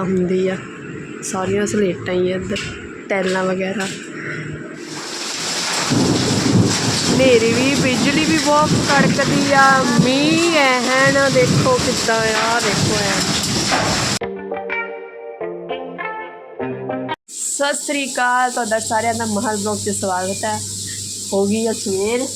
ਹੁੰਦੀ ਆ। ਸਾਰੀਆਂ ਸਲੇਟਾਂ ਹੀ ਆ ਇੱਧਰ ਟੈਲਾਂ ਵਗੈਰਾ। ਹਨੇਰੀ ਵੀ ਬਿਜਲੀ ਵੀ ਬਹੁਤ ਕੜਕਦੀ ਆ। ਮੀਂਹ ਐਹਨ ਦੇਖੋ ਕਿੱਦਾਂ ਆ ਦੇਖੋ ਐ। ਸਤਿ ਸ੍ਰੀ ਅਕਾਲ ਤੁਹਾਡਾ ਸਾਰਿਆਂ ਦਾ ਮਹਲ ਬਲੌਗ 'ਚ ਸਵਾਗਤ ਹੈ ਹੋ ਗਈ ਆ ਸਵੇਰ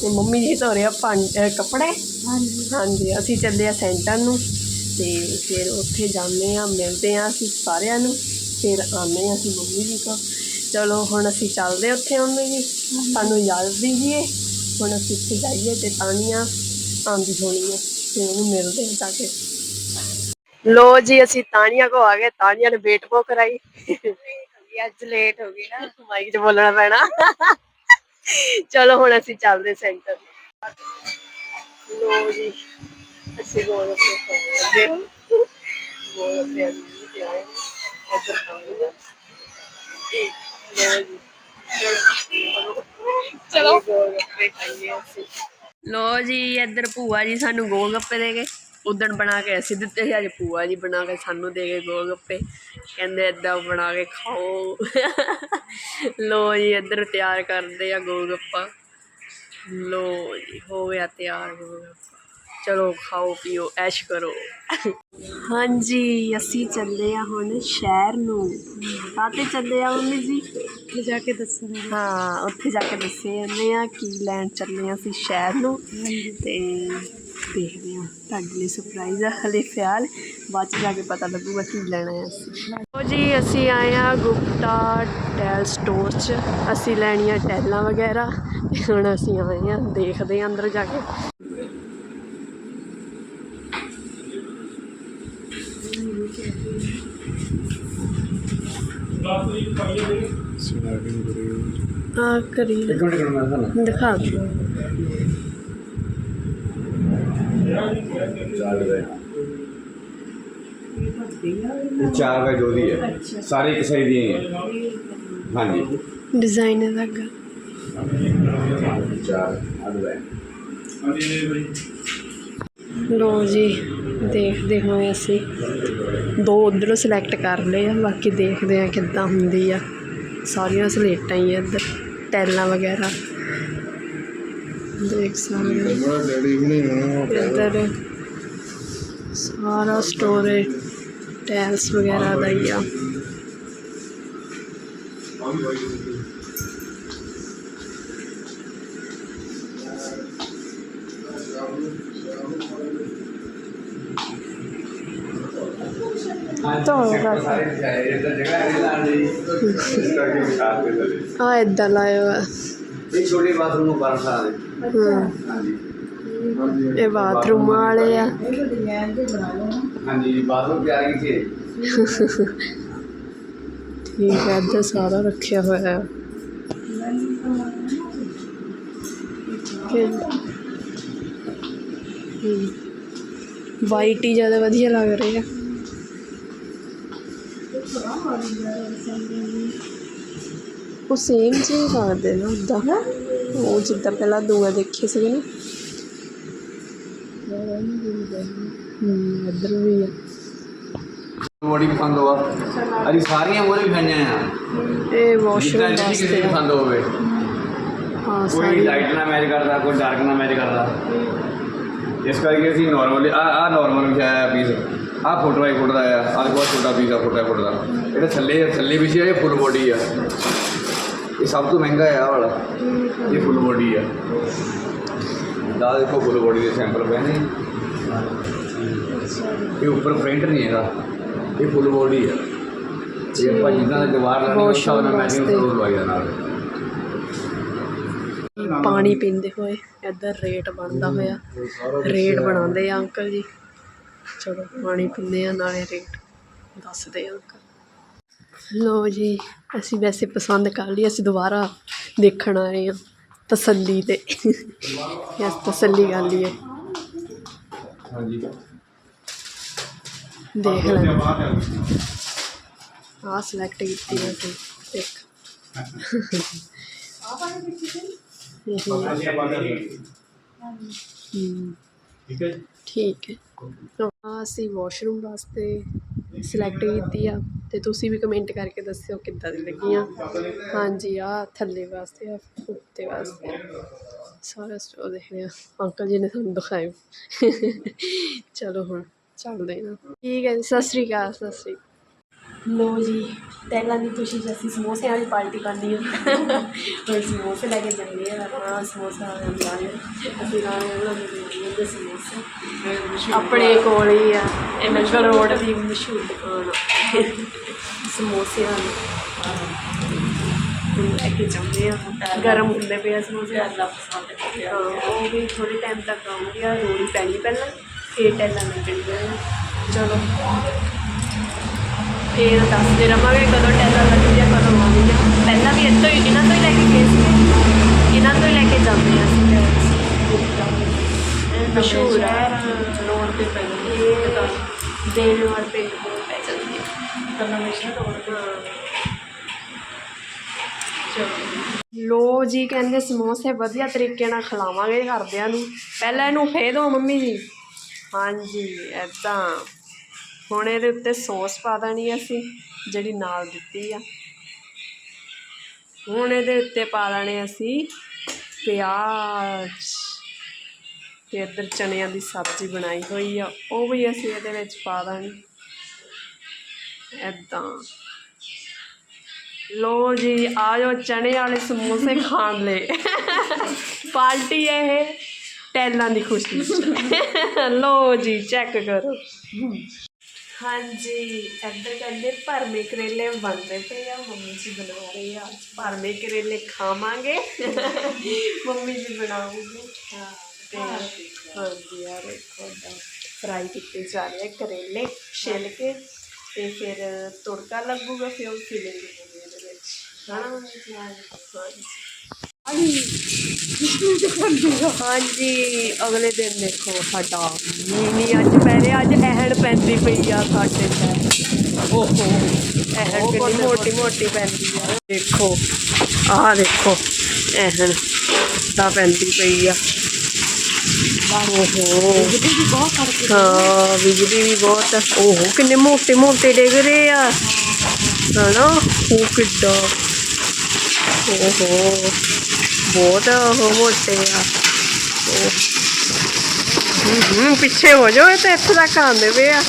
ਤੇ ਮੰਮੀ ਜੀ ਧੋ ਰਹੇ ਆ ਕੱਪੜੇ। ਹਾਂਜੀ। ਹਾਂਜੀ ਅਸੀਂ ਚੱਲੇ ਆ ਸੈਂਟਰ ਨੂੰ। ਤੇ ਫਿਰ ਉੱਥੇ ਜਾਂਦੇ ਆ ਮਿਲਦੇ ਆ ਅਸੀਂ ਸਾਰਿਆਂ ਨੂੰ, ਫਿਰ ਆਉਂਦੇ ਆ ਅਸੀਂ ਮੰਮੀ ਜੀ ਕੋਲ। ਚਲੋ ਹੁਣ ਅਸੀਂ ਚੱਲਦੇ ਉੱਥੇ ਮੰਮੀ ਜੀ। ਸਾਨੂੰ ਇਜਾਜ਼ਤ ਦੀਜੀਏ ਹੁਣ ਅਸੀਂ ਉੱਥੇ ਜਾਈਏ ਤੇ ਤਾਨੀਆਂ ਆਉਂਦੀ ਹੋਣੀ ਹੈ ਤੇ ਉਹਨੂੰ ਮਿਲਦੇ ਆ ਜਾ ਕੇ। ਲੋ ਜੀ, ਅਸੀਂ ਤਾਨੀਆਂ ਕੋ ਆ ਗਏ। ਤਾਨੀਆਂ ਨੇ ਵੇਟ ਕੋ ਕਰਾਈ। ਅੱਜ ਲੇਟ ਹੋ ਗਈ ਨਾ ਮਾਈਕ 'ਚ ਬੋਲਣਾ ਪੈਣਾ। ਚਲੋ ਹੁਣ ਅਸੀਂ ਚੱਲਦੇ ਸੈਂਟਰ। ਲੋ ਜੀ। ਅਸੀਂ ਗੋਲ ਉੱਤੇ ਖਾਵਾਂਗੇ ਗੋਲ ਉੱਤੇ ਅਸੀਂ ਤੇ ਆਏ ਨੇ ਉੱਧਰ ਖਾਵਾਂਗੇ ਲੋ ਜੀ ਚਲੋ ਗੋਲ ਗੱਪੇ ਖਾਈਏ ਅਸੀਂ ਲੋ ਜੀ ਇੱਧਰ ਭੂਆ ਜੀ ਸਾਨੂੰ ਗੋਲ ਗੱਪੇ ਦੇ ਗਏ। ਉਦਣ ਬਣਾ ਕੇ ਅਸੀਂ ਦਿੱਤੇ ਸੀ ਅੱਜ ਭੂਆ ਜੀ ਬਣਾ ਕੇ ਸਾਨੂੰ ਦੇ ਗਏ ਗੋਲ ਗੱਪੇ। ਕਹਿੰਦੇ ਏਦਾਂ ਬਣਾ ਕੇ ਖਾਓ। ਲੋ ਜੀ ਇੱਧਰ ਤਿਆਰ ਕਰਦੇ ਆ ਗੋਲ ਗੱਪਾ। ਲੋ ਜੀ ਹੋ ਗਿਆ ਤਿਆਰ ਗੋਲ ਗੱਪਾ। ਚਲੋ ਖਾਓ ਪੀਓ ਐਸ਼ ਕਰੋ। ਹਾਂਜੀ ਅਸੀਂ ਚੱਲੇ ਆ ਹੁਣ ਸ਼ਹਿਰ ਨੂੰ। ਕਾਤੇ ਚੱਲੇ ਆ ਮੰਮੀ ਜੀ। ਉੱਥੇ ਜਾ ਕੇ ਦੱਸੂਗੀ ਹਾਂ ਉੱਥੇ ਜਾ ਕੇ ਦੱਸੇ ਜਾਂਦੇ ਆ ਕੀ ਲੈਣ ਚੱਲੇ ਆ ਅਸੀਂ ਸ਼ਹਿਰ ਨੂੰ। ਤੇ ਦੇਖਦੇ ਆ ਤੁਹਾਡੇ ਲਈ ਸਰਪ੍ਰਾਈਜ਼ ਆ ਹਲੇ ਫਿਆਲ। ਬਾਅਦ ਚ ਜਾ ਕੇ ਪਤਾ ਲੱਗੂਗਾ ਕੀ ਲੈਣਾ ਹੈ ਅਸੀਂ। ਉਹ ਜੀ ਅਸੀਂ ਆਏ ਆ ਗੁਪਤਾ ਟੈਲ ਸਟੋਰ 'ਚ। ਅਸੀਂ ਲੈਣੀਆਂ ਟੈਲਾਂ ਵਗੈਰਾ। ਹੁਣ ਅਸੀਂ ਆਏ ਆ ਦੇਖਦੇ ਆ ਅੰਦਰ ਜਾ ਕੇ। ਆ ਕਰੀ ਦਿਖਾ ਦਿਓ ਚਾਰ ਬਾਈ ਦੋ ਦੀ ਹੈ। ਸਾਰੇ ਇੱਕ ਸਾਈਜ਼ ਦੀਆਂ ਹੀ ਹੈ ਹਾਂਜੀ। ਡਿਜ਼ਾਈਨ ਲੱਗਾ ਚਾਰ ਹੈ ਲੋ ਜੀ। ਦੇਖਦੇ ਹੋਏ ਅਸੀਂ ਦੋ ਉਧਰੋਂ ਸਿਲੈਕਟ ਕਰ ਲਏ ਆ ਬਾਕੀ ਦੇਖਦੇ ਆ ਕਿੱਦਾਂ ਹੁੰਦੀ ਆ। ਸਾਰੀਆਂ ਸਲੇਟਾਂ ਹੀ ਆ ਇੱਧਰ ਟੈਲਾਂ ਵਗੈਰਾ। ਦੇਖ ਸਕਦੇ ਹੋ। ਇੱਧਰ ਸਾਰਾ ਸਟੋਰੇਜ ਟੈਲਸ ਵਗੈਰਾ ਦਾ ਹੀ ਆ। ਧੋਗਾ ਸਾਰੇ ਇੱਧਰ ਜਗ੍ਹਾ ਹੈ। ਲਾਣ ਦੀ ਇਸ ਕਰਕੇ ਵਿਚਾਰ ਦੇ ਲਵੇ ਆ ਇਦਾਂ ਲਾਇਆ ਹੋਇਆ। ਇਹ ਛੋਟੇ ਬਾਥਰੂਮ ਨੂੰ ਬਣ ਸਕਦੇ ਹਾਂ। ਹਾਂਜੀ ਇਹ ਬਾਥਰੂਮ ਵਾਲੇ ਆ। ਹਾਂਜੀ ਬਾਥਰੂਮ ਤਿਆਰ ਕੀਤੇ। ਠੀਕ ਹੈ ਇੱਧਰ ਸਾਰਾ ਰੱਖਿਆ ਹੋਇਆ। ਹੈ। ਵਾਈਟ ਹੀ ਜ਼ਿਆਦਾ ਵਧੀਆ ਲੱਗ ਰਹੀ ਉਹ ਸੇਮ ਜਿਹੇ ਲੱਗਦੇ ਨਾ ਉਦਾਂ ਉਹ ਜਿੱਦਾਂ ਪਹਿਲਾਂ ਦੂਆ ਦੇਖੇ ਸੀਗੇ ਨਾ। ਇੱਧਰ ਵੀ ਆ ਬੋਡੀ ਪਸੰਦ ਹੋਵਾ ਅਜੀ ਸਾਰੀਆਂ ਮੋਰੇ ਵੀ ਖਾਈਆਂ ਆ। ਇਹ ਵਾਸ਼ਰੂਮ ਜਿਹੜੀ ਕਿਸੇ ਆ ਪਸੰਦ ਹੋਵੇ। ਹਾਂ ਕੋਈ ਸਾਰੀ। ਲਾਈਟ ਨਾਲ ਮੈਚ ਕਰਦਾ ਕੋਈ ਡਾਰਕ ਨਾਲ ਮੈਚ ਕਰਦਾ। ਇਸ ਕਰਕੇ ਅਸੀਂ ਨਾਰਮਲ ਆ ਆ ਨਾਰਮਲ ਵਿਛਾਇਆ ਪੀਸ ਆ ਫੁੱਟ ਬਾਈ ਫੁੱਟ ਦਾ ਆ ਆ ਬਹੁਤ ਛੋਟਾ ਪੀਸ ਆ ਫੁੱਟ ਫੁੱਟ ਦਾ। ਜਿਹੜਾ ਥੱਲੇ ਥੱਲੇ ਵਿਛਿਆ ਇਹ ਫੁੱਲ ਬੋਡੀ ਆ। ਇਹ ਸਭ ਤੋਂ ਮਹਿੰਗਾ ਆ ਵਾਲਾ। ਇਹ ਫੁੱਲ ਬੋਡੀ ਆ। ਦਾ ਦੇਖੋ ਫੁੱਲ ਬੋਡੀ ਦੇ ਸੈਂਪਲ ਪਏ ਨੇ। ਇਹ ਉੱਪਰ ਪ੍ਰਿੰਟ ਨਹੀਂ ਹੈਗਾ। ਇਹ ਫੁੱਲ ਬੋਡੀ ਆ। ਜੇ ਆਪਾਂ ਜਿੱਦਾਂ ਦਾ ਦੀਵਾਰ ਲਾਣੀ ਉਸ ਹਿਸਾਬ ਨਾਲ। ਫਲੋਰ ਲਵਾਈ ਦਾ ਨਾਲ। ਪਾਣੀ ਪੀਂਦੇ ਹੋਏ ਇੱਧਰ ਰੇਟ ਬਣਦਾ ਹੋਇਆ। ਰੇਟ ਬਣਾਉਂਦੇ ਆ ਅੰਕਲ ਜੀ। ਚਲੋ ਪਾਣੀ ਪੀਂਦੇ ਆ ਨਾਲੇ ਰੇਟ ਦੱਸਦੇ ਆ ਅੰਕਲ। ਲੋ ਜੀ ਅਸੀਂ ਵੈਸੇ ਪਸੰਦ ਕਰ ਲਈ ਅਸੀਂ ਦੁਬਾਰਾ ਦੇਖਣ ਆਏ ਆ ਤਸੱਲੀ ਤੇ। ਯਸ ਤਸੱਲੀ ਕਰ ਲਈਏ। ਹਾਂਜੀ। ਦੇਖ ਲੈ। ਆ ਸਿਲੈਕਟ ਕੀਤੀ ਹੈ ਅਸੀਂ ਇੱਕ ਇਹ ਹਮ, ਠੀਕ ਹੈ ਠੀਕ ਹੈ। ਤਾਂ ਅਸੀਂ ਵਾਸ਼ਰੂਮ ਵਾਸਤੇ ਸਿਲੈਕਟ ਕੀਤੀ ਆ ਤੇ ਤੁਸੀਂ ਵੀ ਕਮੈਂਟ ਕਰਕੇ ਦੱਸਿਓ ਕਿੱਦਾਂ ਦੀ ਲੱਗੀ ਆ। ਹਾਂਜੀ, ਆਹ ਥੱਲੇ ਵਾਸਤੇ ਆ ਉੱਤੇ ਵਾਸਤੇ। ਸਾਰਾ ਸਟੋਰ ਦੇਖ ਲਿਆ ਅੰਕਲ ਜੀ ਨੇ ਸਾਨੂੰ ਦਿਖਾਇਆ। ਚਲੋ ਹੁਣ ਚੱਲਦੇ ਹਾਂ ਠੀਕ ਹੈ ਜੀ, ਸਤਿ ਸ਼੍ਰੀ ਅਕਾਲ, ਸਤਿ ਸ਼੍ਰੀ ਅਕਾਲ। ਲੋ ਜੀ ਪਹਿਲਾਂ ਦੀ ਤੁਸੀਂ ਜੱਸੀ ਸਮੋਸੇ ਵਾਲੀ ਪਾਰਟੀ ਕਰਨੀ ਹੈ ਹੁਣ ਸਮੋਸੇ ਲੈ ਕੇ ਚੱਲੇ ਆ ਆਪਣਾ ਸਮੋਸਾ ਲਾਏ ਅਸੀਂ ਲਾਏ ਉਹਨਾਂ ਨੂੰ ਦੇ ਸਮੋਸੇ। ਆਪਣੇ ਕੋਲ ਹੀ ਆ ਇਹ ਨੰਗਲ ਰੋਡ ਦੀ ਮਸ਼ਹੂਰ ਦੁਕਾਨ ਆ। ਦੀ ਹੁਣ ਲੈ ਕੇ ਜਾਂਦੇ ਆ। ਗਰਮ ਹੁੰਦੇ ਪਏ ਆ ਸਮੋਸੇ। ਹਾਂ ਉਹ ਵੀ ਥੋੜੇ ਟਾਈਮ ਤੱਕ ਆਉਂਗੇ ਆ ਰੋੜੀ ਪੈਣੀ ਪਹਿਲਾਂ। ਫੇਰ ਟੈਲਾਂ ਲੱਗਣੀਆਂ ਚਲੋ। ਫੇਰ ਦੱਸਦੇ ਰਵਾਂਗੇ ਕਦੋਂ ਟੈਲਾਂ ਲੱਗਦੀਆਂ ਕਦੋਂ ਆਉਣਗੀਆਂ ਪਹਿਲਾਂ ਵੀ ਇੱਥੋਂ ਹੀ ਇਹਨਾਂ ਤੋਂ ਹੀ ਲੈ ਕੇ ਗਏ ਸੀ ਇਹਨਾਂ ਤੋਂ ਹੀ ਲੈ ਕੇ ਜਾਂਦੇ ਆ ਅਸੀਂ ਇਹ ਮਸ਼ਹੂਰ ਹੈ ਰੋਡ ਤੇ ਪੈ ਜਾਂਦੀ ਇਹ ਦੇਣ ਵਾਰ ਪਿੰਡ ਕੋਲ ਪੈ ਜਾਂਦੀ ਹੈ। ਕਨਵੈਸ਼ਨ ਰੋਡ ਤੇ ਲੋ ਜੀ ਕਹਿੰਦੇ ਸਮੋਸੇ ਵਧੀਆ ਤਰੀਕੇ ਨਾਲ ਖਿਲਾਵਾਂਗੇ ਘਰਦਿਆਂ ਨੂੰ। ਪਹਿਲਾਂ ਇਹਨੂੰ ਫੇ ਦਿਓ ਮੰਮੀ ਜੀ। ਹਾਂਜੀ ਐਦਾਂ ਹੁਣ ਇਹਦੇ ਉੱਤੇ ਸੌਸ ਪਾ ਦੇਣੀ ਅਸੀਂ, ਜਿਹੜੀ ਨਾਲ ਦਿੱਤੀ ਆ। ਹੁਣ ਇਹਦੇ ਉੱਤੇ ਪਾ ਲੈਣੇ ਅਸੀਂ ਪਿਆਜ਼। ਤੇ ਇੱਧਰ ਚਨਿਆਂ ਦੀ ਸਬਜ਼ੀ ਬਣਾਈ ਹੋਈ ਆ, ਉਹ ਵੀ ਅਸੀਂ ਇਹਦੇ ਵਿੱਚ ਪਾ ਦਾਂਗੇ ਐਦਾਂ ਲੋ ਜੀ, ਆ ਜਾਓ ਚਨੇ ਵਾਲੇ ਸਮੋਸੇ ਖਾਣ ਲਈ। ਪਾਰਟੀ ਹੈ ਇਹ, ਟੈਲਾਂ ਦੀ ਖੁਸ਼ੀ। ਲੋ ਜੀ, ਚੈੱਕ ਕਰੋ। ਹਾਂਜੀ ਇੱਧਰ ਕਹਿੰਦੇ ਭਰਮੇ ਕਰੇਲੇ ਬਣਦੇ ਪਏ ਆ ਮੰਮੀ ਜੀ ਬਣਾ ਰਹੇ ਆ। ਅੱਜ ਭਰਮੇ ਕਰੇਲੇ ਖਾਵਾਂਗੇ। ਮੰਮੀ ਜੀ ਬਣਾਉਗੇ ਹਾਂ ਤੇ ਹਾਂਜੀ ਯਾਰ ਦੇਖੋ ਫਰਾਈ ਕੀਤੇ ਜਾ ਰਹੇ ਆ ਕਰੇਲੇ ਛਿੱਲ ਕੇ ਤੇ ਫਿਰ ਤੁੜਕਾ ਲੱਗੂਗਾ ਫਿਰ ਉਹ ਫਿਲਿੰਗ ਹੋਊਗੀ ਇਹਦੇ ਵਿੱਚ। ਹਨਾ ਮੰਮੀ ਜੀ ਹਾਂਜੀ। ਹਾਂਜੀ ਅਗਲੇ ਦਿਨ ਦੇਖੋ ਸਾਡਾ। ਨਹੀਂ ਅੱਜ ਪੈ ਰਿਹਾ ਅੱਜ ਐਹੜ ਪੈਂਦੀ ਪਈ ਆ ਸਾਡੇ ਤੇ। ਓਹੋ ਐਹੜ ਕਿੰਨੀ ਮੋਟੀ ਮੋਟੀ ਪੈਂਦੀ ਆ। ਦੇਖੋ ਆਹ ਦੇਖੋ ਐਹੜ ਤਾਂ ਪੈਂਦੀ ਪਈ ਆ। ਓਹੋ। ਹਾਂ ਬਿਜਲੀ ਵੀ ਬਹੁਤ। ਓਹੋ ਕਿੰਨੇ ਮੋਟੇ ਮੋਟੇ ਡਿੱਗ ਰਹੇ ਆ। ਹਨਾ ਉਹ ਕਿੱਡਾ। ਓਹੋ। ਬਹੁਤ ਉਹ ਮੋਟੇ ਆ। ਉਹ ਪਿੱਛੇ ਹੋ ਜਾਓ, ਇਹ ਤਾਂ ਇੱਥੇ ਤੱਕ ਆਉਂਦੇ ਪਏ ਆ।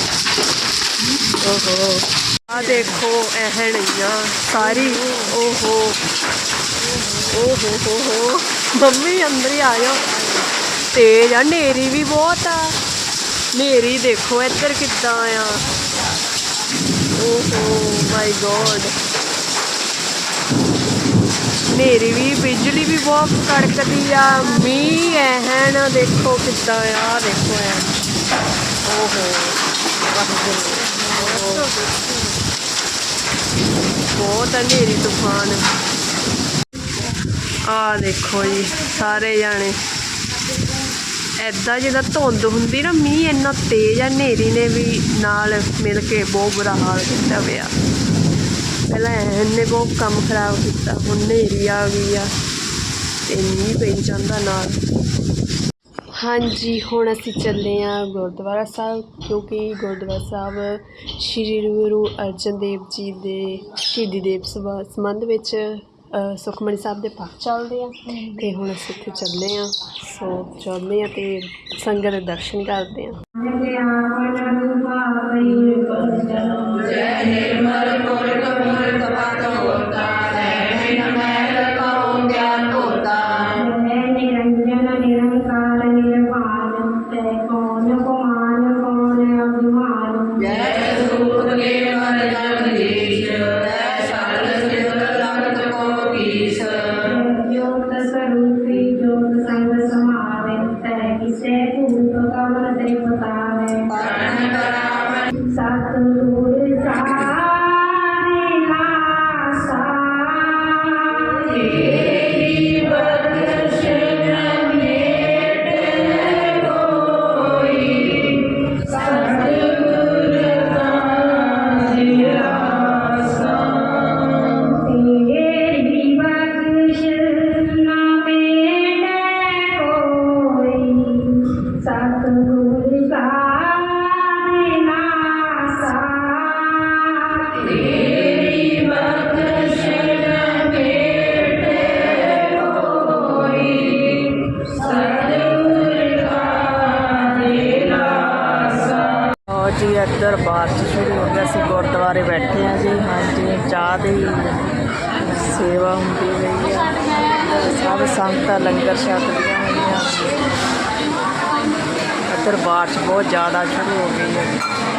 ਓਹੋ ਆ ਦੇਖੋ ਐਹਣ ਸਾਰੀ। ਓਹੋ ਓਹੋ ਹੋ ਹੋ ਮੰਮੀ ਅੰਦਰ ਹੀ ਆ ਜਾਓ। ਤੇਜ਼ ਆ ਨੇਰੀ ਵੀ ਬਹੁਤ ਆ। ਨੇਰੀ ਦੇਖੋ ਇੱਧਰ ਕਿੱਦਾਂ ਆ। ਓਹੋ ਮਾਈ ਗੋਡ ਹਨੇਰੀ ਵੀ, ਬਿਜਲੀ ਵੀ ਬਹੁਤ ਕੜਕਦੀ ਆ, ਮੀਂਹ ਐਹਣ ਦੇਖੋ ਕਿੱਦਾਂ ਆ ਦੇਖੋ ਐ। ਓਹੋ ਬਹੁਤ ਆ ਨੇਰੀ ਤੂਫਾਨ। ਆ ਦੇਖੋ ਜੀ, ਸਾਰੇ ਜਾਣੇ। ਐਦਾਂ ਜਿੱਦਾਂ ਧੁੰਦ ਹੁੰਦੀ ਨਾ, ਮੀਂਹ ਇੰਨਾ ਤੇਜ਼ ਆ, ਹਨੇਰੀ ਨੇ ਵੀ ਨਾਲ ਮਿਲ ਕੇ ਬਹੁਤ ਬੁਰਾ ਹਾਲ ਕੀਤਾ ਪਿਆ। ਪਹਿਲਾਂ ਇਹਨੇ ਬਹੁਤ ਕੰਮ ਖਰਾਬ ਕੀਤਾ, ਹੁਣ ਹਨੇਰੀ ਆ ਗਈ ਆ ਤੇ ਮੀਂਹ ਪਈ ਜਾਂਦਾ ਨਾਲ। ਹਾਂਜੀ, ਹੁਣ ਅਸੀਂ ਚੱਲੇ ਆ ਗੁਰਦੁਆਰਾ ਸਾਹਿਬ, ਕਿਉਂਕਿ ਗੁਰਦੁਆਰਾ ਸਾਹਿਬ ਸ਼੍ਰੀ ਗੁਰੂ ਅਰਜਨ ਦੇਵ ਜੀ ਦੇ ਸ਼ਹੀਦੀ ਦੇਵ ਸਬਾ- ਸੰਬੰਧ ਵਿੱਚ ਸੁਖਮਨੀ ਸਾਹਿਬ ਦੇ ਪੱਖ ਚੱਲਦੇ ਆ। ਤੇ ਹੁਣ ਅਸੀਂ ਉੱਥੇ ਚੱਲੇ ਆ ਸੋ ਚੱਲਦੇ ਆ ਤੇ ਸੰਗਤ ਦੇ ਦਰਸ਼ਨ ਕਰਦੇ ਆ जय निर्मल मूर्ख मूर्ख पातो होता ਜੀ ਇੱਧਰ ਬਾਰਿਸ਼ ਸ਼ੁਰੂ ਹੋ ਗਿਆ ਅਸੀਂ ਗੁਰਦੁਆਰੇ ਬੈਠੇ ਆ ਜੀ ਹਾਂਜੀ ਚਾਹ ਦੀ ਸੇਵਾ ਹੁੰਦੀ ਰਹੀ ਹੈ ਸਭ ਸੰਗਤਾਂ ਲੰਗਰ ਛਕਦੀਆਂ ਹੋਈਆਂ ਇੱਧਰ ਬਾਰਿਸ਼ ਬਹੁਤ ਜ਼ਿਆਦਾ ਸ਼ੁਰੂ ਹੋ ਗਈ ਹੈ।